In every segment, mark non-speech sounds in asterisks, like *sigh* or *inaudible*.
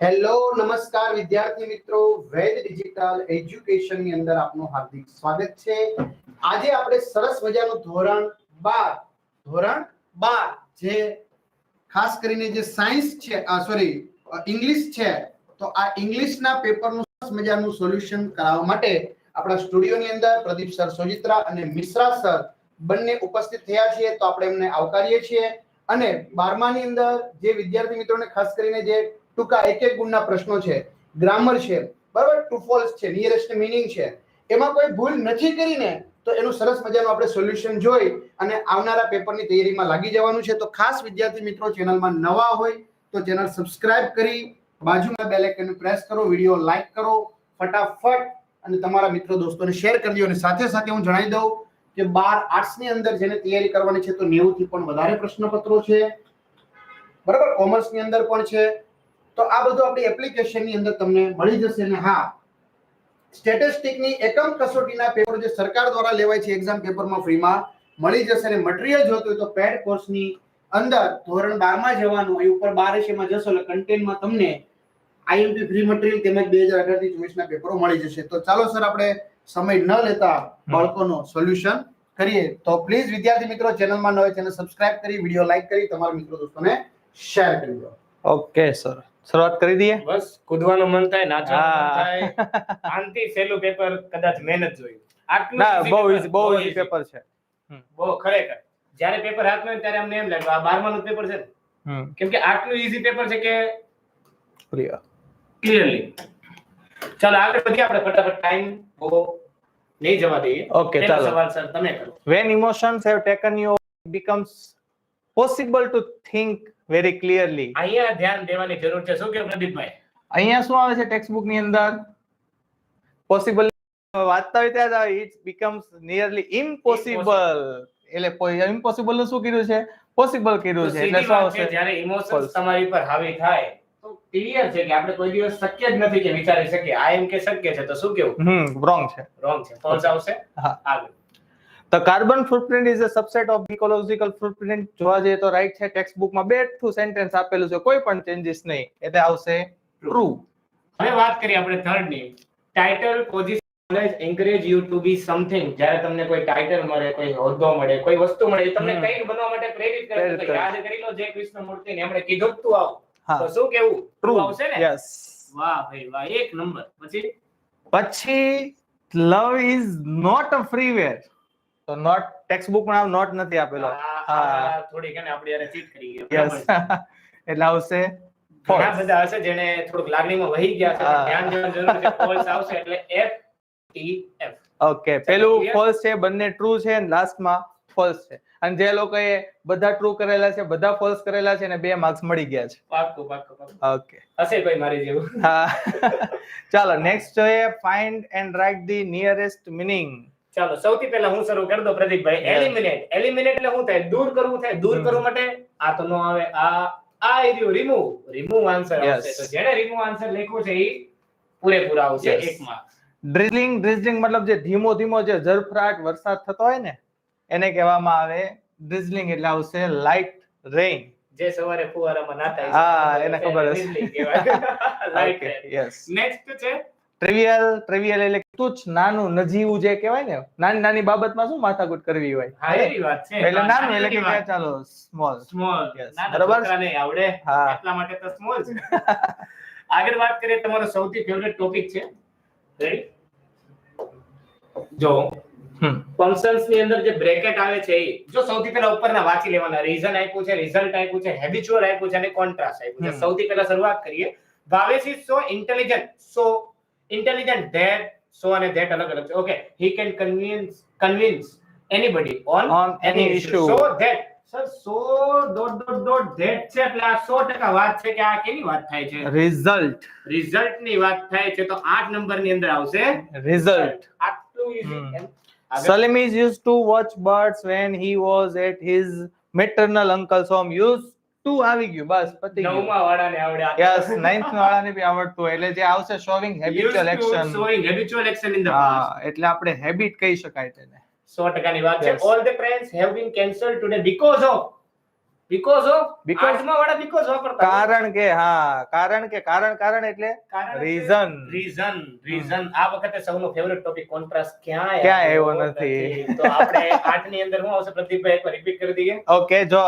Hello નમસ્કાર વિદ્યાર્થી મિત્રો. વેદ ડિજિટલ એજ્યુકેશનની અંદર આપનું હાર્દિક સ્વાગત છે. આજે આપણે સરસ મજાનું ધોરણ 12 ધોરણ 12 જે ખાસ કરીને જે સાયન્સ છે સોરી ઇંગ્લિશ છે, તો આ ઇંગ્લિશના પેપરનું સરસ મજાનું સોલ્યુશન કરાવવા માટે આપણા સ્ટુડિયોની અંદર પ્રદીપ સર સોજિત્રા અને મિશ્રા સર બંને ઉપસ્થિત થયા છે તો આપણે એમને આવકારીએ છીએ. અને બારમાની અંદર જે વિદ્યાર્થી મિત્રોને ખાસ કરીને જે ટૂંકા એક એક ગુણના પ્રશ્નો છે ગ્રામર છે, બરાબર? ટુ ફોલ્સ છે નિયરેસ્ટ મિનિંગ છે. એમાં કોઈ ભૂલ નથી કરીને તો એનું સરસ મજાનું આપણે સોલ્યુશન જોઈ અને આવનારા પેપરની તૈયારીમાં લાગી જવાનું છે. તો ખાસ વિદ્યાર્થી મિત્રો, ચેનલમાં નવા હોય તો ચેનલ સબસ્ક્રાઇબ કરી, બાજુમાં બેલ આઇકન પ્રેસ કરો, વીડિયો લાઈક કરો, ફટાફટ અને તમારા મિત્રો, દોસ્તોને શેર કરી અને સાથે સાથે હું જણાવી દઉં કે બાર આર્ટ્સની અંદર જેને તૈયારી કરવાની છે તો 90 થી પણ વધારે પ્રશ્નપત્રો છે. બરાબર? કોમર્સની અંદર પણ છે. તો આ બધું આપણી એપ્લિકેશનની અંદર તમને મળી જશે ને હા. સ્ટેટિસ્ટિકની એકમ કસોટીના પેપર જે સરકાર દ્વારા લેવાય છે એક્ઝામ પેપરમાં ફ્રીમાં મળી જશે અને મટીરિયલ જોતું હોય તો પેડ કોર્સની અંદર ધોરણ 12 માં જવાનું હોય, ઉપર 12 છે એમાં જશો એટલે કન્ટેન્ટમાં તમને આઈએમપી ફ્રી મટીરિયલ તેમજ 2018 થી 24 ના પેપરો મળી જશે. તો ચાલો સર આપણે સમય ન લેતા બાળકોનો સોલ્યુશન કરીએ. તો પ્લીઝ વિદ્યાર્થી મિત્રો ચેનલમાં ન હોય ચેનલ સબસ્ક્રાઇબ કરી વીડિયો લાઈક કરી તમારા મિત્રો દોસ્તોને શેર કરી દો. ઓકે સર શરૂઆત કરી દઈએ? બસ કૂદવાનું મન થાય નાચવાનું. થાય. આનથી સેલું પેપર કદાચ મહેનત જોઈ આટલું બહુ ઈઝી બહુ ઈઝી પેપર છે. બહુ ખરેખર. જ્યારે પેપર હાથમાં હોય ત્યારે અમને એમ લાગે આ બારમાનું પેપર છે ને. કેમ કે આટલું ઈઝી પેપર છે કે પ્રિય. ક્લિયરલી ચાલો આગળ વધીએ. આપણે ફટાફટ ટાઈમ બહુ નહીં જવા દઈએ. ઓકે ચાલો. સવાલ સર તમે કરો. When emotions have taken you becomes possible to think very clearly અહીંયા ધ્યાન દેવાની જરૂર છે. શું કે પ્રદીપભાઈ? અહીંયા શું આવે છે ટેક્સ્ટ બુકની અંદર? પોસિબલ વાંચતા હોય ત્યારે ઇટ બીકમ્સ નિયરલી ઇમ્પોસિબલ એટલે ઇમ્પોસિબલનું શું કીધું છે? પોસિબલ કીધું છે. એટલે શું આવશે? જ્યારે ઇમોશન્સ તમારી પર હાવી થાય તો ક્લિયર છે કે આપણે કોઈ દિવસ શક્ય જ નથી કે વિચારી શકીએ. આ એમ કે શક્ય છે તો શું કેવું? હમ રોંગ છે. રોંગ છે. ફોલ્સ આવશે? હા. આગળ. તો carbon footprint is a subset of ecological footprint જોવા જઈએ તો રાઈટ છે ટેક્સ્ટ બુકમાં બેઠું સેન્ટેન્સ આપેલું છે. કોઈ પણ ચેન્જીસ નહીં. એટલે આવશે ટ્રુ હવે વાત કરીએ આપણે થર્ડની. Title position encourage you to be something જ્યારે તમને કોઈ ટાઇટલ મળે કોઈ હોદ્દો મળે કોઈ વસ્તુ મળે તમને કંઈક બનવા માટે પ્રેરિત કરે તો યાદ કરી લો જે કૃષ્ણમૂર્તિ ને એમણે કીધું તું આવ. તો શું કેવું? ટ્રુ આવશે ને? યસ વાહ ભાઈ વાહ. એક નંબર. પછી? પછી love is not a freeware તો નોટ ટેક્સ્ટ બુકમાં નામ નોટ નથી આપેલો. હા. થોડી થોડીક આપણે યાર ચીટ કરી યસ એટલે આવશે ઘણા. બધા હશે જેને થોડુંક લાગણીમાં વહી ગયા છે ધ્યાન દેવાની જરૂર છે ફોલ્સ આવશે એટલે એફ ટી એફ ઓકે પેલું ફોલ્સ છે બંને ટ્રુ છે અને લાસ્ટમાં ફોલ્સ છે. અને જે લોકોએ બધા ટ્રુ કરેલા છે બધા ફોલ્સ કરેલા છે ને બે માર્ક્સ મળી ગયા છે. પાક્કું પાક્કું ઓકે હશે કોઈ મારી જેવું. હા. ચાલો નેક્સ્ટ જોઈએ find and write the nearest meaning ચાલો સૌથી પહેલા હું શરૂ કરી દઉં પ્રદીપભાઈ. એલિમિનેટ એલિમિનેટ એટલે શું થાય? દૂર કરવું થાય? દૂર. કરવા માટે આ તો નો આવે. આ આ એરિયો રિમૂવ રિમૂવ આન્સર. આવશે. તો જેને રિમૂવ આન્સર લખ્યું છે એ પૂરેપૂરા આવશે. Yes. એક માં ડ્રિઝલિંગ ડ્રિઝલિંગ મતલબ જે ધીમો ધીમો જે ઝરફરાટ વરસાદ થતો હોય ને એને કહેવામાં આવે ડ્રિઝલિંગ એટલે આવશે લાઇટ રેઇન જે સવારે ફુવારામાં નાતા હા, એને ખબર. લાઈટ યસ નેક્સ્ટ છે. ટ્રિવિયલ ટ્રિવિયલ એટલે તુચ્છ નાનું નજીવું જે કહેવાય ને નાની નાની બાબતમાં શું માથાકૂટ કરવી હોય? હા એવી વાત છે. એટલે નાનું એટલે કે ચાલો સ્મોલ સ્મોલ બરાબર. છોકરાને આવડે. હા. એટલા માટે તો સ્મોલ છે. *laughs* આગળ વાત કરીએ તમારો સૌથી ફેવરેટ ટોપિક છે. રેડી જો. ફંક્શન્સની અંદર જે બ્રેકેટ આવે છે એ જો સૌથી પહેલા ઉપરના વાંચી લેવાના રીઝન આપ્યું છે રિઝલ્ટ આપ્યું છે હેબિચ્યુઅલ આપ્યું છે અને કોન્ટ્રાસ્ટ આપ્યું છે. સૌથી પહેલા શરૂઆત કરીએ. Bhavesh is so intelligent so intelligent that so અને ધેટ અલગ અલગ છે. Okay he can convince convince anybody on On any issue. So that sir so dot dot dot that છે એટલે આ સો ટકા વાત છે કે આ કેની વાત થાય છે? રિઝલ્ટ રિઝલ્ટની વાત થાય છે તો આઠ નંબરની અંદર આવશે. રિઝલ્ટ આટલું easy. Salim is used to watch birds when he was at his maternal uncle's home. Used to આવી ગયું બસ પતી ગયું નવમા વાળાને આવડે. યસ નાઇન્થ વાળાને બી આવડતું એટલે જે આવશે showing habitual action showing habitual action in the past. હા એટલે આપણે હેબિટ કહી શકાય તેને સો ટકાની વાત છે all the plans have been cancelled today because of because of વાળા બીકોઝ વાપરતા કારણ કે હા કારણ કે કારણ કારણ એટલે રીઝન રીઝન રીઝન આ વખતે સૌનો ફેવરેટ ટોપિક કોન્ટ્રાસ્ટ ક્યાં ક્યાં આવ્યો નથી. તો આપણે આઠની અંદર શું આવશે? પ્રદીપભાઈ એકવાર રિપીટ કરી દઈએ. ઓકે જો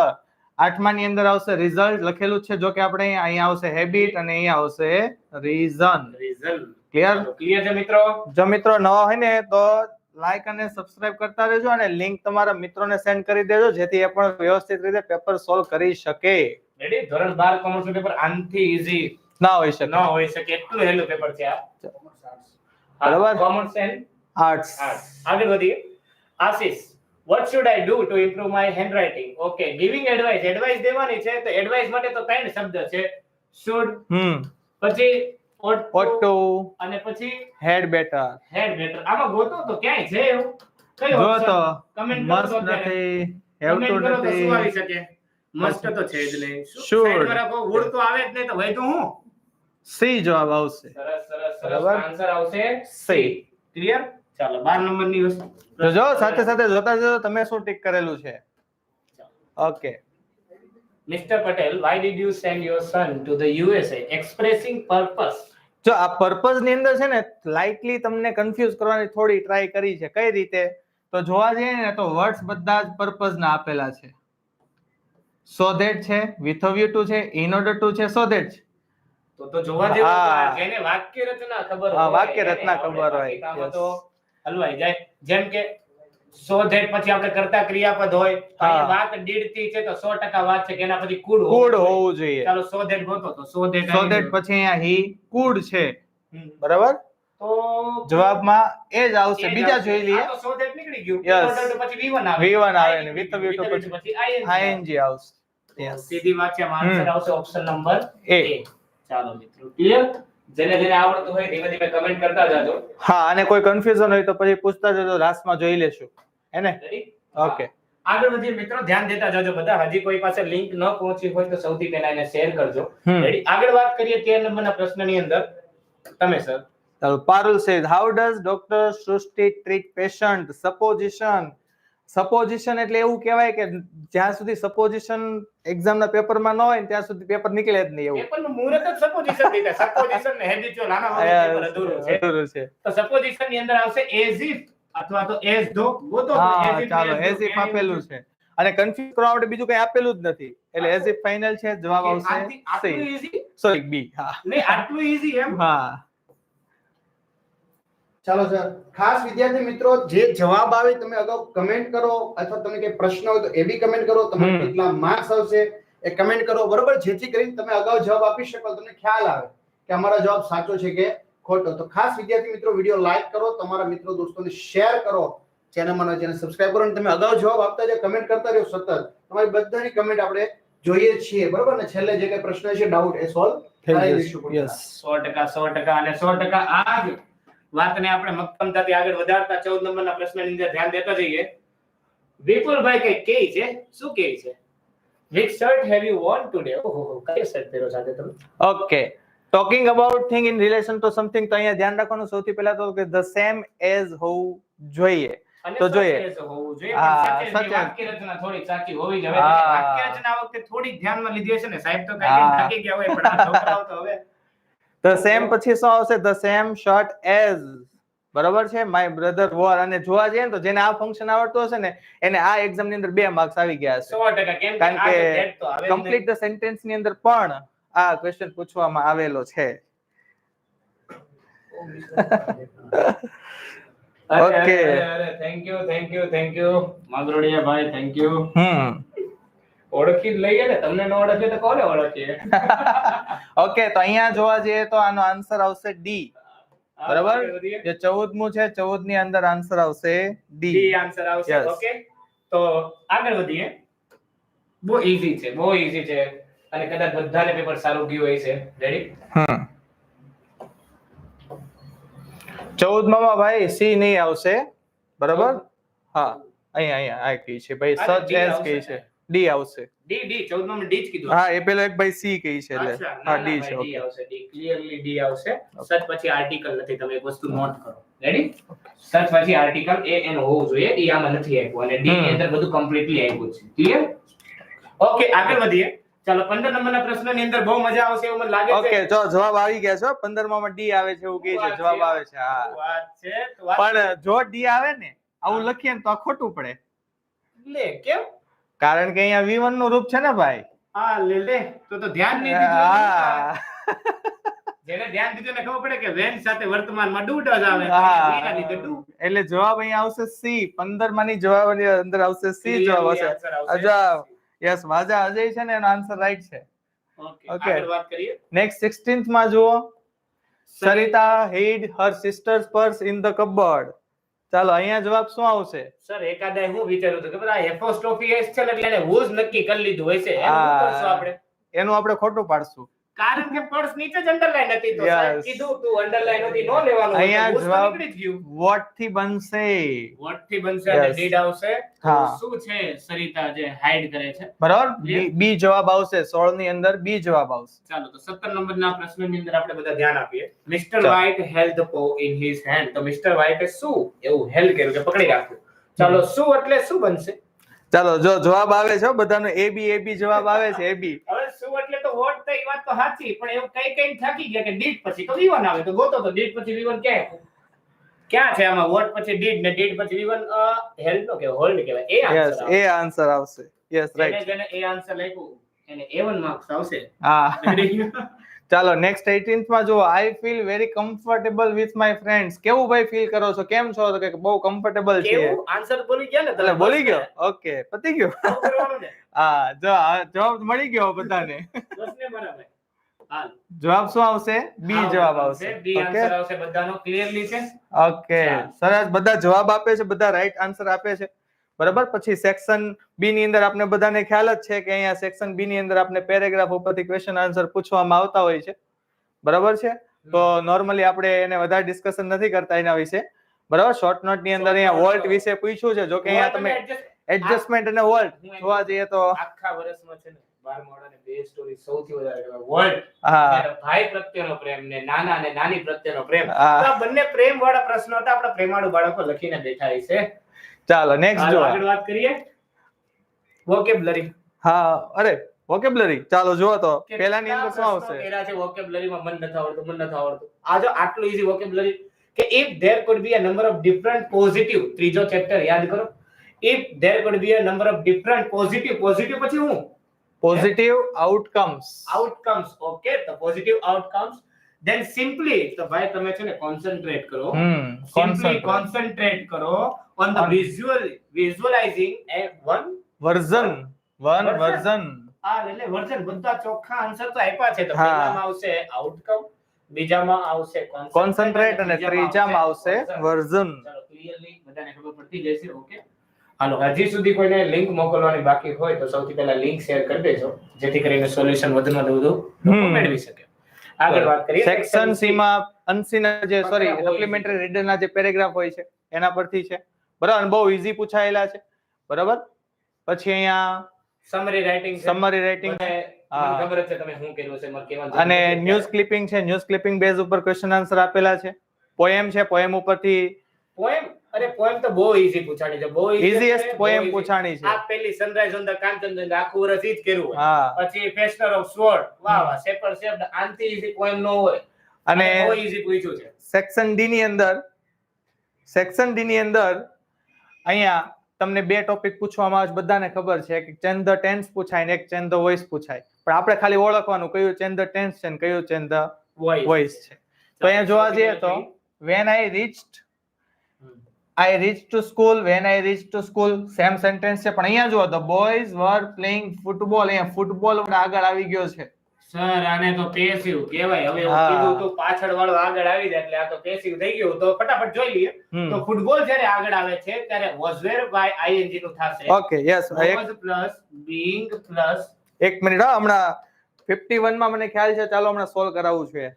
આઠમા ની અંદર આવશે રિઝલ્ટ લખેલું છે. જો કે આપણે અહીંયા અહીંયા આવશે હેબિટ અને અહીંયા આવશે રીઝન રીઝન ક્લિયર ક્લિયર છે મિત્રો? જો મિત્રો નવા હોય ને તો લાઈક અને સબસ્ક્રાઇબ કરતા રહેજો અને લિંક તમારા મિત્રોને સેન્ડ કરી દેજો જેથી એ પણ વ્યવસ્થિત રીતે પેપર સોલ્વ કરી શકે. રેડી ધોરણ 12 કોમર્સ પેપર આનથી ઈઝી ના હોઈ ન હોય હોઈ શકે. એટલું હેલું પેપર છે આ. બરાબર. કોમર્સ એન્ડ આર્ટ્સ આગળ વધીએ. Ashish what should I do to improve my handwriting okay giving advice advice દેવાની છે તો એડવાઇસ માટે તો ત્રણ શબ્દ છે. Should hmm. પછી ઓટ અને પછી હેડ બેટર હેડ બેટર આમાં ગોતો તો ક્યાંય છે એવું? કયો જો તો કમેન્ટ મસ્ત નથી. હેવ ટુ નથી. શું આવી શકે? મસ્ત તો છે જ નહીં. શું? સાઈડ રાખો would તો આવે જ નહીં તો વૈધું હું? સી જવાબ આવશે. સરસ સરસ સરસ. આન્સર આવશે સી. ક્લિયર ચાલો 12 નંબરની વસ્તુ. જો સાથે સાથે જોતા જો તમે શું ટીક કરેલું છે? Okay Mr. Patel, why did you send your son to the USA? Expressing purpose. જો આ પર્પઝની અંદર છે ને લાઇટલી તમને કન્ફ્યુઝ કરવાની થોડી ટ્રાય કરી છે. કઈ રીતે? તો જોવા જઈએ ને તો વર્ડ્સ બધા જ પર્પઝ ના આપેલા છે. સો ધેટ છે વિથ વ્યુ ટુ છે ઇન ઓર્ડર ટુ છે સો ધેટ તો તો જોવા જેવું. જેને વાક્ય રચના ખબર હા, હોય, વાક્ય એને રચના ખબર હોય. તો હલવાઈ જાય. જેમ કે સો ધેટ પછી આપણે કરતા ક્રિયાપદ હોય વાતથી છે તો સો ટકા વાત છે કે એના પછી કુડ કુડ હોવું જોઈએ. ચાલો સો ધેટ ગોતો તો સો ધેટ સો ધેટ પછી અહીંયા હી કુડ છે. બરાબર? તો જવાબમાં એ જ આવશે. બીજા. જોઈ લઈએ. તો સો ધેટ નીકળી ગયું. યસ પછી V1 આવે. V1 આવે ને વિથ વી પછી ING આવશે. સીધી વાત છે. આન્સર આવશે ઓપ્શન નંબર એ ચાલો મિત્રો ક્લિયર જેને જેને આવડતું હોય ધીમે ધીમે કમેન્ટ કરતા જાજો. હા અને કોઈ કન્ફ્યુઝન હોય તો પછી પૂછતા જજો લાસ્ટમાં જોઈ લેશું. હે ઓકે આગળ વધીએ. મિત્રો ધ્યાન દેતા જજો બધા. હજી કોઈ પાસે લિંક ન પહોંચી હોય તો સૌથી પહેલા એને શેર કરજો. આગળ વાત કરીએ તે નંબરના પ્રશ્નની અંદર. તમે sir Parul says how does doctor Srishti treat patient supposition. Supposition એટલે એવું કહેવાય કે જ્યાં સુધી સપોઝિશન એક્ઝામના પેપરમાં ન હોય ને ત્યાં સુધી પેપર નીકળે જ નહીં એવું. પેપરનું મુહૂર્ત જ સપોઝિશન દીધા સપોઝિશન ને habitual આના વગર પેપર અધૂરું છે. અધૂરું છે. તો સપોઝિશનની અંદર આવશે એઝ ઇફ અથવા તો એઝ ધો ગોતો હા ચાલો એઝ ક્યાંય આપેલું છે. અને કન્ફ્યુઝ કરવા માટે બીજું કઈ આપેલું જ નથી. એટલે એઝ ઇફ ફાઇનલ છે જવાબ આવશે સી સોરી બી હા. નહીં આટલું ઈઝી એમ? હા. ચાલો સર. ખાસ વિદ્યાર્થી મિત્રો જે જવાબ આવે તમે અગાઉ કમેન્ટ કરો અથવા તમને કઈ પ્રશ્ન હોય તો એ બી કમેન્ટ કરો. તમને કેટલા માર્ક્સ આવશે એ કમેન્ટ કરો. બરોબર? જેથી કરીને તમે અગાઉ જવાબ આપી શકો. તમને ખ્યાલ આવે કે અમારો જવાબ સાચો છે કે ખોટો. તો ખાસ વિદ્યાર્થી મિત્રો વીડિયો લાઈક કરો. તમારા મિત્રો દોસ્તોને શેર કરો. ચેનલમાં ચેનલ સબસ્ક્રાઇબ કરો. અને તમે અગાઉ જવાબ આપતા જે કમેન્ટ કરતા રહ્યો સતત. તમારી બધાની કમેન્ટ આપણે જોઈએ છીએ. બરોબર? ને છેલ્લે જે કઈ પ્રશ્ન છે ડાઉટ એ સોલ્વ થઈ જશે દઈશું. પૂરતા. યસ સો ટકા સો ટકા અને સો ટકા આ જ વાતને આપણે મક્કમતાથી આગળ વધારતા ચૌદ નંબરના પ્રશ્નની અંદર ધ્યાન દેતા જઈએ. વિપુલભાઈ કઈ કે છે? શું કે છે? Which shirt have you worn today ઓહો કઈ શર્ટ પહેરો સાથે તમે? Okay talking about thing in relation to something તો અહીંયા ધ્યાન રાખવાનું સૌથી પહેલા તો કે ધ સેમ એઝ હોવું જોઈએ. તો જોઈએ. વાક્ય રચના થોડી સાચી હોવી જોઈએ. વાક્ય રચના વખતે થોડી ધ્યાનમાં લીધી હશે ને સાહેબ તો કઈ થાકી ગયા હોય પણ છોકરાઓ *laughs* તો હવે ધ સેમ પછી શું આવશે? ધ સેમ શર્ટ એઝ બરાબર છે? માય બ્રધર વોર અને જોવા જઈએ તો જેને આ ફંક્શન આવડતું હશે ને એને આ એક્ઝામની અંદર બે માર્ક્સ આવી ગયા કે કારણ કે. કમ્પ્લીટ ધ સેન્ટેન્સની અંદર પણ આ ક્વેશ્ચન પૂછવામાં આવેલો છે. Okay thank you thank you thank you Magrodiya ભાઈ, થેન્ક યુ હમ. ઓળખી લઈએ ને તમને ન ઓળખે તો કોને ઓળખીએ? *laughs* ઓકે તો અહીંયા જોવા જઈએ તો આનો આન્સર આવશે ડી બરાબર? જે ચૌદમું છે ચૌદની અંદર આન્સર આવશે ડી આન્સર આવશે ઓકે તો આગળ વધીએ. બહુ ઈઝી છે બહુ ઈઝી છે. અને કદાચ બધાને પેપર સારું ગયું હોય છે. Ready hmm. ચૌદમાં ભાઈ સી નહીં આવશે. બરાબર? હા અહીંયા અહીંયા આ કહી છે ભાઈ સચ એઝ કહી છે. ડી આવશે. ડી ડી 14 માં ડી જ કીધું હા એ પેલો એક ભાઈ સી કહી છે એટલે. હા ડી છે ઓકે આવશે ડી ક્લિયરલી ડી આવશે. સચ પછી આર્ટિકલ નથી તમે એક વસ્તુ નોટ કરો. રેડી સચ પછી આર્ટિકલ એ એન હોવું જોઈએ ડી આમાં નથી આપ્યું અને ડી ની અંદર બધું કમ્પ્લીટલી આવ્યું છે. ક્લિયર ઓકે આગળ વધીએ. ચાલો 15 નંબરના પ્રશ્નની અંદર બહુ મજા આવશે એવું મને લાગે છે. ઓકે જો જવાબ આવી ગયા છે 15 માં ડી આવે છે એવું કહે છે. જવાબ આવે છે હા. વાત છે? પણ જો ડી આવે ને આવું લખીએ ને તો ખોટું પડે. લે કેમ? કારણ કે અહીંયા V1 નું રૂપ છે ને ભાઈ? હા લે તો તો ધ્યાન નહીં દીધું હા. જેને ધ્યાન દીધું ને ખબર પડે કે વેન સાથે વર્તમાનમાં ડુ ડઝ આવે. એટલે જવાબ અહીંયા આવશે સી 15 માની જવાબ અંદર આવશે સી જવાબ આવશે. અજા યસ વાજા અજય છે ને એનો આન્સર રાઈટ છે. Okay. આગળ વાત કરીએ. નેક્સ્ટ 16th માં જુઓ. Sarita hid her sister's purse in the cupboard ચાલો અહીંયા જવાબ શું આવશે? સર એકાદાય હું વિચાર્યું હતું કે બધા એપોસ્ટ્રોફી એસ છે એટલે એને હુઝ નક્કી કરી લીધું હોય છે. એનું આ, આપણે? એનું આપણે ખોટું પાડશું. કારણ કે પર્સ નીચે જ અંડરલાઈન હતી તો કીધું તું અંડરલાઈન હતી નો લેવાનું અહીંયા જવાબ નીકળી ગયું. વોટથી બનશે. વોટથી બનશે અને ડીડ આવશે. શું છે સરિતા જે હાઈડ કરે છે? બરાબર? બી જવાબ આવશે 16 ની અંદર બી જવાબ આવશે. ચાલો તો 17 નંબરના પ્રશ્નની અંદર આપણે બધા ધ્યાન આપીએ. Mister. White held the paw in his hand તો મિસ્ટર વ્હાઇટે શું એવું હેલ્ડ કર્યું કે પકડી રાખ્યું. ચાલો શું એટલે શું બનશે? ચાલો જો જવાબ આવે છે બધાનો એ બી એ બી જવાબ આવે છે એ બી હવે શું વોટ તો એ વાત તો સાચી પણ એવું કઈ કઈ થાકી ગયા કે ડીડ પછી તો વિવન આવે. તો ગોતો તો ડીડ પછી વિવન ક્યાં? ક્યાં છે આમાં વોટ પછી ડીડ ને ડીડ પછી વિવન? હેલ્ડ નો કે હોલ્ડ કહેવાય. એ આન્સર એ આન્સર આવશે. યસ રાઈટ એને એ આન્સર લખ્યું એને A1 માર્ક્સ આવશે. હા. ચાલો નેક્સ્ટ 18th માં જુઓ. I feel very comfortable with my friends કેવું ભાઈ ફીલ કરો છો? કેમ છો? તો કે બહુ કમ્ફર્ટેબલ છે કેવું? આન્સર બોલી ગયા ને એટલે બોલી ગયો? ઓકે પતી ગયો. *laughs* હા જો જવાબ મળી ગયો બધાને. ને જવાબ શું આવશે? બી જવાબ આવશે. બી આન્સર આવશે બધાનો. ક્લિયરલી છે? ઓકે. સરસ. બધા જવાબ આપે છે બધા રાઈટ આન્સર આપે છે. બરાબર? પછી સેક્શન બી ની અંદર આપણે બધાને ખ્યાલ જ છે કે અહીંયા સેક્શન બી ની અંદર આપણે પેરેગ્રાફ ઉપરથી ક્વેશ્ચન આન્સર પૂછવામાં આવતા હોય છે. બરાબર છે? તો નોર્મલી આપણે એને વધારે ડિસ્કશન નથી કરતા એના વિશે. બરાબર? શોર્ટ નોટની અંદર અહીંયા વોલ્ટ વિશે પૂછ્યું છે. જો કે અહીંયા તમે એડજસ્ટમેન્ટ અને વોલ્ટ જોવા જઈએ તો આખા વર્ષમાં છે ને બે સ્ટોરી સૌથી વધારે વર્લ્ડ હા. ભાઈ પ્રત્યેનો પ્રેમ ને નાના અને નાની પ્રત્યેનો પ્રેમ. આ બંને પ્રેમ વાળા પ્રશ્નો હતા. આપણા પ્રેમાળુ બાળકો લખીને બેઠા છે ચાલો નેક્સ્ટ જુઓ આગળ વાત કરીએ વોકેબ્લરી હા અરે વોકેબ્લરી ચાલો જુઓ તો પહેલાની અંદર શું આવશે કર્યા છે vocabulary માં મન નથી આવડતું મન નથી આવડતું આ જો આટલું easy vocabulary કે if there could be a number of different positive ત્રીજો ચેપ્ટર યાદ કરો if there could be a number of different positive positive પછી હું પોઝિટિવ આઉટકમ્સ outcomes okay તો positive outcomes then સિમ્પલી તો ભાઈ તમે છે ને કોન્સન્ટ્રેટ કરો. Simply concentrate. કરો on the visual visualising a one version one version આ એટલે વર્ઝન બધા ચોખ્ખા આન્સર તો આપ્યા છે. તો પહેલામાં આવશે આઉટકમ બીજામાં આવશે કોન્સન્ટ્રેટ અને ત્રીજામાં આવશે વર્ઝન ચાલો ક્લિયરલી બધાને ખબર પડતી જશે ઓકે હાલો હજી સુધી કોઈને લિંક મોકલવાની બાકી હોય તો સૌથી પહેલા લિંક શેર કરી દેજો જેથી કરીને સોલ્યુશન વધુમાં વધુ. મેળવી શકે. આગળ વાત કરીએ સેક્શન સી માં અનસીના જે સોરી. સપ્લિમેન્ટરી રીડરના જે પેરેગ્રાફ હોય છે એના પરથી છે. બરાબર? બહુ ઈઝી પૂછાયેલા છે. બરાબર? પછી અહીંયા સમરી રાઇટિંગ સમરી રાઇટિંગ. ખબર છે તમે શું કર્યું છે મારે કહેવાનું અને ન્યૂઝ ક્લિપિંગ છે ન્યૂઝ ક્લિપિંગ બેઝ ઉપર ક્વેશ્ચન આન્સર આપેલા છે. પોએમ છે પોએમ ઉપરથી પોએમ અરે પોએમ તો બહુ ઈઝી પૂછાણી છે બહુ બહુ પોએમ પૂછાણી છે. આ પેલી સનરાઈઝ ઓન ધ કાંચનજંગા આખું વર્ષ ઈ જ કર્યું હોય. હા. પછી ફેસ્ટર ઓફ સ્વોર્ડ વાહ વાહ સેપર સેપ આનથી ઈઝી પોએમ નો હોય. અને બહુ ઈઝી પૂછ્યું છે. સેક્શન ડી ની અંદર સેક્શન ડી ની અંદર અહીંયા તમને બે ટોપિક પૂછવામાં આવે છે બધાને ખબર છે. કે ચેન ધ ટેન્સ પૂછાય ને એક ચેન ધ વોઇસ પૂછાય. પણ આપણે ખાલી ઓળખવાનું કયું ચેન ધ ટેન્સ છે ને કયું ચેન ધ વોઇસ છે. તો અહીંયા જોવા જઈએ તો when I reached. I reach to school when I reach to school same sentence છે પણ અહીંયા જુઓ the boys were playing football અહીંયા ફૂટબોલ આગળ આવી ગયો છે. સર આને તો પેસિવ કહેવાય. હવે હું કીધું તો પાછળ વાળો આગળ આવી જાય એટલે આ તો પેસિવ થઈ ગયું. તો ફટાફટ જોઈ લઈએ. તો ફૂટબોલ જ્યારે આગળ આવે છે ત્યારે was where by ing નું થશે. Okay yes was plus being plus એક મિનિટ હા હમણાં 51 માં મને ખ્યાલ છે ચાલો હમણાં સોલ્વ કરાવવું છે.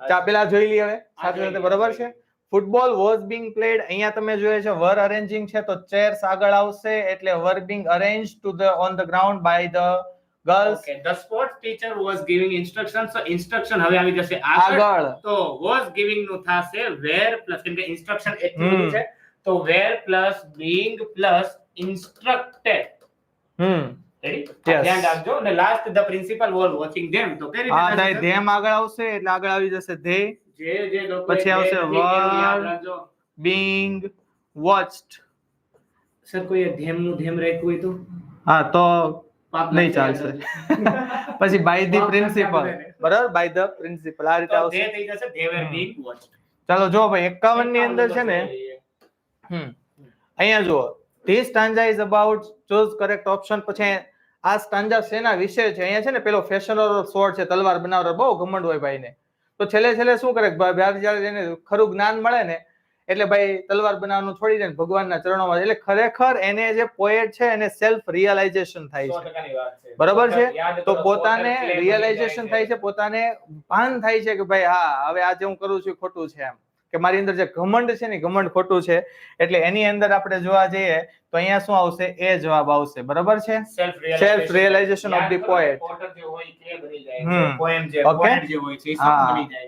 ચા પેલા જોઈ લઈએ હવે. સાથે સાથે બરોબર છે? ફૂટબોલ વોઝ બિંગ પ્લેડ અહીંયા તમે જોઈએ છે વર અરેન્જિંગ છે તો ચેર્સ આગળ આવશે એટલે were being arrange to the on the ground by the girls okay the sports teacher was giving instruction so instruction હવે આવી જશે આગળ. તો વોઝ ગિવિંગનું થશે વેર પ્લસ કેમ કે ઇન્સ્ટ્રક્શન એટલું છે. તો were plus being plus instructed hmm. ધ્યાન રાખજો. અને last the principal was watching them તો કઈ રીતે? ધેમ આગળ આવશે એટલે આગળ આવી જશે ધે જે જે લોકો પછી આવશે નથી બીંગ વોચ્ડ સર કોઈએ ધેમનું ધેમ રાખ્યું હોય તો? હા તો નહીં ચાલશે. *laughs* પછી બાય ધી પ્રિન્સિપલ બરાબર. બાય ધ પ્રિન્સિપલ આ રીતે આવશે. થઈ જશે were હમ. being ચાલો જો ભાઈ 51 ની અંદર છે ને હમ અહીંયા જુઓ. This stanza is about choose correct option પછી આ સ્ટાન્જા શેના વિશે છે? અહીંયા છે ને પેલો ફેશનર સોર્ટ છે તલવાર બનાવવાનો બહુ ઘમંડ હોય ભાઈને. તો છેલ્લે છેલ્લે શું કરે? ભાઈ ભાઈ જ્યારે એને ખરું જ્ઞાન મળે ને એટલે ભાઈ તલવાર બનાવવાનું છોડી દે ને ભગવાનના ચરણોમાં એટલે ખરેખર એને જે પોએટ છે એને સેલ્ફ રિયલાઇઝેશન થાય છે. બરોબર છે. બરાબર છે? તો પોતાને રિયલાઇઝેશન થાય છે. પોતાને ભાન થાય છે કે ભાઈ હા હવે આ જે હું કરું છું ખોટું છે એમ. કે મારી અંદર જે ઘમંડ છે ને ઘમંડ ખોટું છે એટલે એની અંદર આપણે જોવા જઈએ તો અહીંયા શું આવશે? એ જવાબ આવશે. બરાબર છે? Self realisation of the poet.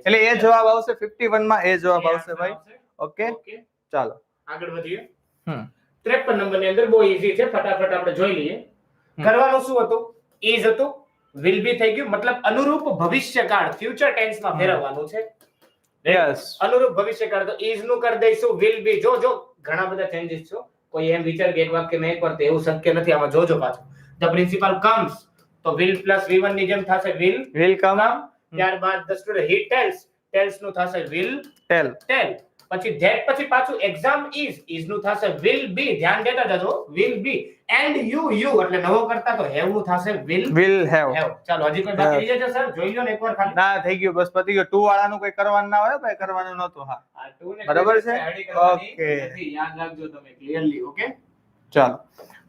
એટલે એ જવાબ આવશે 51 માં એ જવાબ આવશે ભાઈ. ઓકે ચાલો. આગળ વધીએ. હમ. 53 નંબરની અંદર બહુ ઈઝી છે. ફટાફટ આપણે જોઈ લઈએ. કરવાનું શું હતું? ઇઝ હતું. વિલ બી થઈ ગયું. મતલબ અનુરૂપ ભવિષ્યકાળ ફ્યુચર ટેન્સમાં ફેરવવાનું છે. યસ અનુરૂપ ભવિષ્યકાળ તો ઇઝનું કરી દઈશું વિલ બી જો જો ઘણા બધા ચેન્જીસ છો. કોઈ એમ વિચાર કે એક વાક્ય મેં એક વાર તો એવું શક્ય નથી આમાં જોજો પાછું. ધ પ્રિન્સિપલ કમ્સ તો વિલ પ્લસ વી1 ની જેમ થશે વિલ વિલ કમ ત્યારબાદ ધ સ્ટુડન્ટ હી ટેલ્સ ટેલ્સનું થશે વિલ ટેલ ટેલ પછી ધેટ પછી પાછું એક્ઝામ ઇઝ ઇઝનું થશે વિલ બી ધ્યાન દેતા જજો will be and you you એટલે નવો કરતા તો હેવનું થશે વિલ વિલ હેવ ચાલો હજી કોઈ બાકી રહી જશે સર જોઈ લો ને એકવાર ખાલી. ના થઈ ગયું બસ પતી ગયું. ટુ વાળાનું કોઈ કરવાનું ના હોય ભાઈ કરવાનું નહોતું હા. બરાબર છે? નથી. યાદ રાખજો તમે ક્લિયરલી ઓકે ચાલો.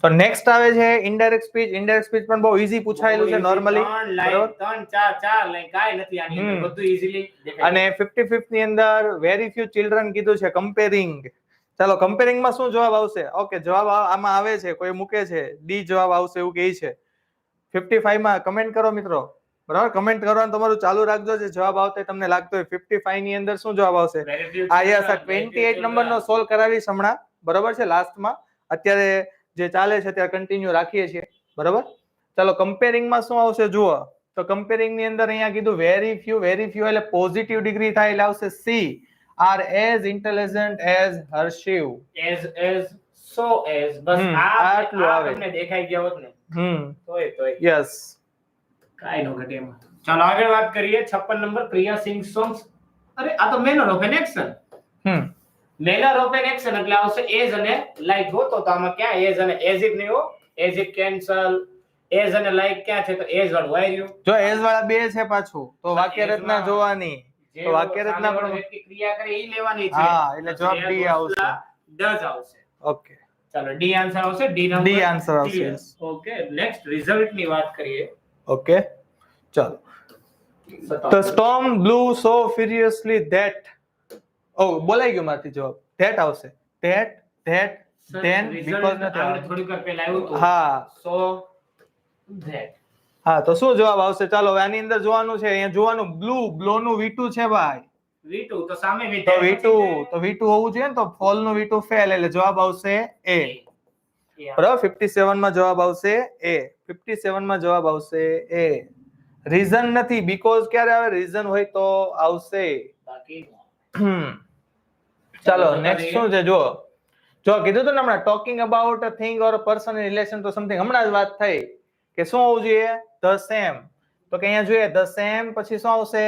તો નેક્સ્ટ આવે છે ઇનડાયરેક્ટ સ્પીચ ઇનડાયરેક્ટ સ્પીચ પણ બહુ ઈઝી પૂછાયેલું છે નોર્મલી ત્રણ ચાર ચાર લાઈન કાઈ નથી આની અંદર. બધું ઈઝીલી અને ફિફ્ટી ફિફ્થની અંદર વેરી ફ્યુ ચિલ્ડ્રન કીધું છે કમ્પેરિંગ ચાલો કમ્પેરિંગમાં શું જવાબ આવશે? ઓકે જવાબ આમાં આવે છે કોઈ મૂકે છે. ડી જવાબ આવશે એવું કહે છે. 55 માં કમેન્ટ કરો મિત્રો. બરાબર? કમેન્ટ કરવાનું તમારું ચાલુ રાખજો. જે જવાબ આવતો તમને લાગતો હોય. 55 ની અંદર શું જવાબ આવશે? આ યસ આ 28 નંબર નો સોલ્વ કરાવીશ હમણાં. બરાબર છે? લાસ્ટમાં અત્યારે જે ચાલે છે ત્યારે કન્ટિન્યુ રાખીએ છીએ. બરાબર? ચાલો કમ્પેરિંગમાં શું આવશે જુઓ. તો કમ્પેરિંગની અંદર અહીંયા કીધું વેરી ફ્યુ વેરી ફ્યુ એટલે પોઝિટિવ ડિગ્રી થાય એટલે આવશે C are as intelligent as Harshiv as as so as બસ આટલું આવે. તમને દેખાઈ ગયા હોત ને. હમ. તોય તોય. યસ કાઈ નો ઘટે એમાં. ચાલો આગળ વાત કરીએ 56 નંબર પ્રિયા સિંગ સોંગ્સ અરે આ તો manner of an action hmm. Manner of an action એટલે આવશે એઝ અને લાઈક હોતો તો આમાં ક્યાં? એઝ અને એઝ ઇટ નહીં હો. એઝ ઇટ કેન્સલ એઝ અને લાઈક ક્યાં છે? તો એઝ વાળું વાયર્યું જો એઝ વાળા બે છે પાછું તો વાક્ય રચના જોવાની. તો વાક્ય રચના પણ- વ્યક્તિ ક્રિયા કરે એ લેવાની છે. હા, એટલે જવાબ ડી આવશે. ડઝ આવશે. ઓકે. ચાલો ડી આન્સર આવશે ડી નંબર ડી આન્સર આવશે. ઓકે નેક્સ્ટ રિઝલ્ટની વાત કરીએ. ઓકે ચાલો. The storm blew so furiously that oh બોલાઈ ગયું મારથી જવાબ. ધેટ આવશે. ધેટ ધેટ ધેન બીકોઝ નથી થોડીક વાર પહેલા આવ્યું તો હા. સો ધેટ હા તો શું જવાબ આવશે? ચાલો આની અંદર જોવાનું છે. અહીંયા જોવાનું બ્લુ બ્લો નું V2 છે ભાઈ. V2 તો સામે V તો V2 તો V2 હોવું જોઈએ ને તો ફોલનું V2 ફેલ એટલે જવાબ આવશે A. બરાબર? 57 માં જવાબ આવશે A. 57 માં જવાબ આવશે A. રીઝન નથી બીકોઝ ક્યારે આવે? રીઝન હોય તો આવશે. બાકી. ચાલો નેક્સ્ટ શું છે? જો જો કીધું હતું ને હમણાં talking about a thing or person in relation to something હમણાં જ વાત થઈ કે શું હોવું જોઈએ? ધ સેમ તો કે અહીંયા જોઈએ ધ સેમ પછી શું આવશે?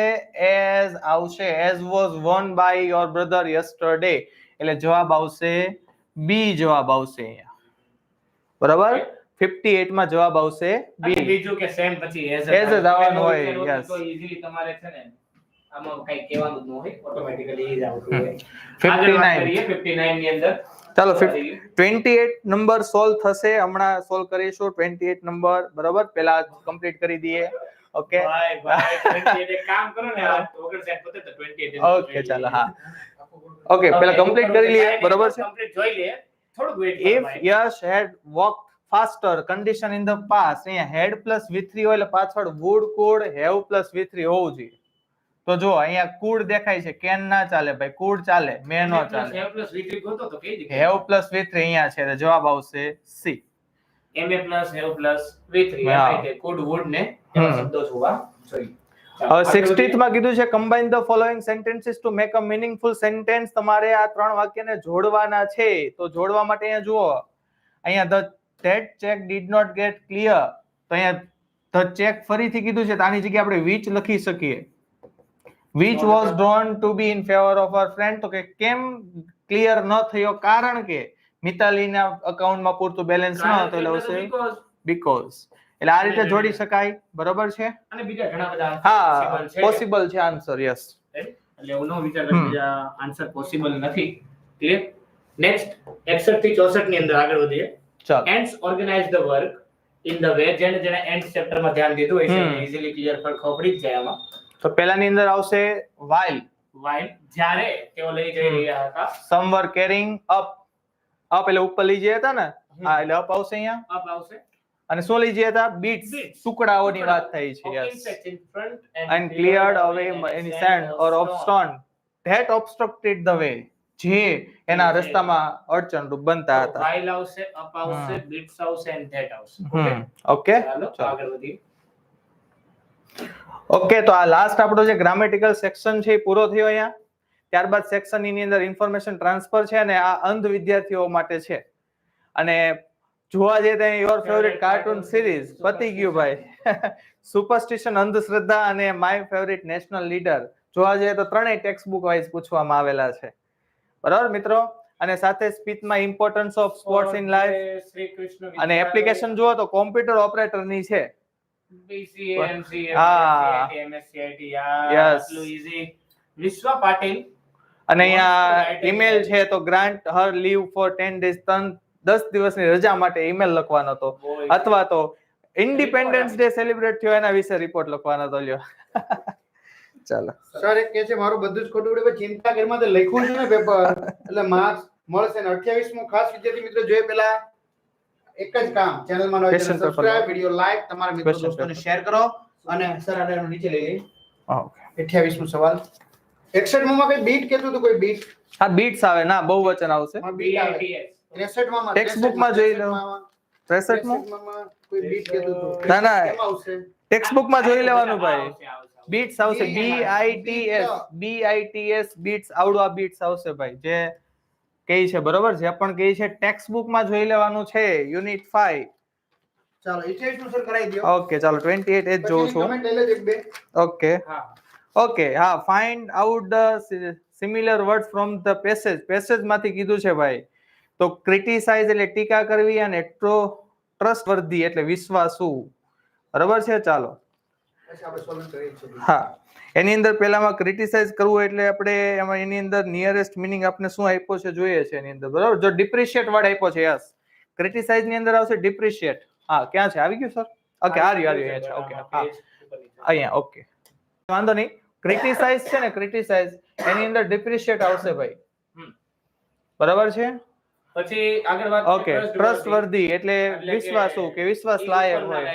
એઝ આવશે. As was won by your brother yesterday એટલે જવાબ આવશે બી જવાબ આવશે અહીંયા. બરાબર? 58 માં જવાબ આવશે બી બીજું કે સેમ પછી એઝ એઝ આવવાનું. હોય, તો yes. તમારે છે ને આમાં કઈ કહેવાનું ન હોય ઓટોમેટિકલી જ આવતું હોય. *laughs* 59 59 ની અંદર. ચાલો 28 નંબર સોલ્વ થશે હમણાં સોલ્વ કરીશું. 28 નંબર બરાબર? પેલા કમ્પ્લીટ કરી દઈએ. ઓકે ભાઈ ભાઈ 28 કામ કરો ને 59 પોતે તો 28 ઓકે ચાલો હા. ઓકે પેલા કમ્પ્લીટ કરી લઈએ. બરાબર છે? કમ્પ્લીટ જોઈ લઈએ. થોડુંક wait if Yash had walk faster condition in the past અહીંયા હેડ પ્લસ v3 હોય એટલે પાછળ would could have plus V three હોવું જોઈએ. તો જો અહીંયા કુડ દેખાય છે કેન ના ચાલે ભાઈ કુડ ચાલે મે નો ચાલે. હેવ પ્લસ v3 ગોતો તો કઈ જગ્યાએ હેવ પ્લસ v3 અહીંયા છે એટલે જવાબ આવશે C ma plus have plus v3 એટલે કે could would ને શબ્દો જોવા જોઈએ. સિક્સટીથમાં કીધું છે combine the following sentences to make a meaningful sentence તમારે આ ત્રણ વાક્યને જોડવાના છે તો જોડવા માટે અહીંયા જુઓ. અહીંયા the that check did not get clear તો અહીંયા ધ ચેક ફરીથી કીધું છે તો આની જગ્યાએ આપણે વિચ લખી શકીએ. Which was drawn to be in favour of our friend તો કે કેમ ક્લિયર ન થયો? કારણ કે મિતાલીના અકાઉન્ટમાં પૂરતું બેલેન્સ ન હતું એટલે આવશે બીકોઝ એટલે આ રીતે જોડી શકાય. બરોબર છે? અને બીજા ઘણા બધા હા પોસિબલ છે. આન્સર યસ એટલે એવું ન વિચાર કે બીજા આન્સર પોસિબલ નથી. ક્લિયર નેક્સ્ટ 61 થી 64 ની અંદર આગળ વધીએ. ચાલ. Ants organise the work in the way જેને જેને એન્ડ ચેપ્ટરમાં ધ્યાન દીધું હોય. છે ઇઝીલી ક્લિયર પર ખબર જ જાય આમાં. તો પહેલાની અંદર આવશે વાઇલ વાઇલ જ્યારે તેઓ લઈ જઈ. રહ્યા હતા. સમવર કેરિંગ અપ up એટલે ઉપર લઈ જયા હતા ને? હા એટલે અપ આવશે અહીંયા. અપ આવશે. અને શું લઈ હતા? Beats. ટુકડાઓની વાત થઈ છે yes and cleared away any sand or ઓબસ્ટોન that obstructed the way જે એના. રસ્તામાં અડચણરૂપ બનતા હતા. વાઇલ આવશે અપ આવશે. બીટ્સ આવશે એન્ડ ધેટ આવશે. ઓકે ચાલો. આગળ વધીએ. ઓકે તો આ લાસ્ટ આપણો જે ગ્રામેટિકલ સેક્શન છે એ પૂરો થયો અહીંયા. ત્યારબાદ સેક્શન એની અંદર ઇન્ફોર્મેશન ટ્રાન્સફર છે અને આ અંધ વિદ્યાર્થીઓ માટે છે. અને જોવા જઈએ તો યોર ફેવરિટ કાર્ટૂન સિરીઝ પતી ગયું ભાઈ. *laughs* સુપરસ્ટિશન અંધશ્રદ્ધા અને માય ફેવરિટ નેશનલ લીડર જોવા જઈએ તો ત્રણેય ટેક્સ્ટ બુક વાઇઝ પૂછવામાં આવેલા છે. બરાબર મિત્રો? અને સાથે સ્પીચમાં importance of sports in life અને એપ્લિકેશન જુઓ તો કોમ્પ્યુટર ઓપરેટરની છે. વિશ્વા પાટીલ અને અહીંયા ઈમેલ છે. તો grant her leave for ten days તન દસ દિવસની રજા માટે ઈમેલ લખવાનો હતો. અથવા તો ઇન્ડિપેન્ડન્સ ડે સેલિબ્રેટ થયો એના વિશે રિપોર્ટ લખવાનો હતો લ્યો. *laughs* ચાલો. સર એક કે છે મારું બધું જ ખોટું પડે ચિંતા ઘરમાં તો લખ્યું છે ને પેપર એટલે માર્ક્સ મળશે ને. 28 મુ ખાસ વિદ્યાર્થી મિત્રો જોઈએ પેલા એક જ કામ ચેનલમાં નવા Question સબસ્ક્રાઇબ વિડિયો લાઈક તમારા મિત્રો દોસ્તોને શેર કરો અને સર આને નીચે લઈ લઈ ઓકે 28 મુ સવાલ. 61 માં કઈ બીટ કેતું તો કોઈ બીટ હા બીટ્સ આવે ના બહુ વચન આવશે. બીટ આવે. BITS. 63 માં બુકમાં જોઈ લો. 63 માં કોઈ બીટ કેતું તો ના, ના. ટેક્સ્ટ બુકમાં જોઈ લેવાનું ભાઈ. બીટ્સ આવશે. B I T S B I T S bits આવડું આ બીટ્સ આવશે ભાઈ. જે કહે છે? બરોબર જે પણ કહે છે? ટેક્સ્ટ બુકમાં જોઈ લેવાનું છે. યુનિટ 5 ચાલો 28 નું સર કરાવી દો ઓકે ચાલો 28 એ જ જોઉં છું. કમેન્ટ લઈ લેજો એક બે. ઓકે. હા. ઓકે હા find out the similar word from the passage પેસેજમાંથી કીધું છે ભાઈ. તો ક્રિટિસાઇઝ એટલે ટીકા કરવી અને ટ્રસ્ટ વર્ધી એટલે વિશ્વાસુ. બરાબર છે? ચાલો. હા. એની અંદર પહેલામાં ક્રિટિસાઇઝ કરવું એટલે આપણે એમાં એની અંદર નિયરેસ્ટ મિનિંગ આપણે શું આપ્યો છે જોઈએ છે એની અંદર. બરાબર? જો ડિપ્રિશિએટ વર્ડ આપ્યો છે યસ. ક્રિટિસાઇઝની અંદર આવશે ડિપ્રિશિએટ હા ક્યાં છે? આવી ગયું સર? ઓકે આ રહ્યું આ રહ્યું છે. ઓકે હા. અહીંયા ઓકે વાંધો નહીં. ક્રિટિસાઇઝ છે ને ક્રિટિસાઇઝ એની અંદર ડિપ્રિશિએટ આવશે ભાઈ. બરાબર છે? પછી આગળ વાત ઓકે ટ્રસ્ટવર્ધી એટલે વિશ્વાસુ કે વિશ્વાસ લાયક હોય.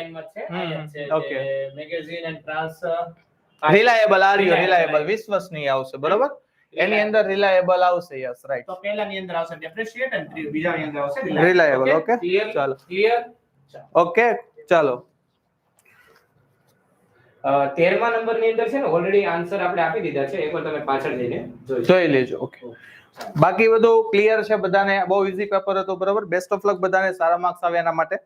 Okay magazine and trans, reliable are you reliable વિશ્વસનીય આવશે બરોબર? એની અંદર રિલાયેબલ આવશે યસ રાઈટ તો પહેલાની અંદર આવશે ડેપ્રિશિએટ અને બીજાની અંદર આવશે રિલાયેબલ ઓકે ચાલો. ક્લિયર ઓકે ચાલો. તેરમા નંબરની અંદર છે ને ઓલરેડી આન્સર આપણે આપી દીધા છે એકવાર તમે પાછળ જઈને જોઈ જોઈ લેજો ઓકે. બાકી બધું ક્લિયર છે બધાને. બહુ ઈઝી પેપર હતો, બરાબર? બેસ્ટ ઓફ લક બધાને સારા માર્ક્સ આવે એના માટે.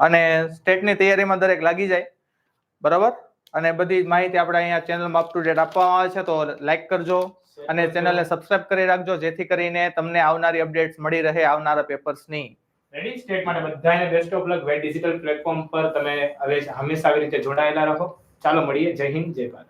અને સ્ટેટની તૈયારીમાં દરેક લાગી જાય, બરાબર? અને બધી માહિતી આપણે અહીંયા ચેનલમાં અપ ટુ ડેટ આપવામાં આવે છે, તો લાઈક કરજો અને ચેનલને સબસ્ક્રાઇબ કરી રાખજો, જેથી કરીને તમને આવનારી અપડેટ્સ મળી રહે આવનારા પેપર્સની રેડી સ્ટેટ માટે બધાને best of luck web digital platform પર તમે હવે હંમેશા આવી રીતે જોડાયેલા રહો. ચાલો મળીએ. જય હિન્દ, જય ભારત.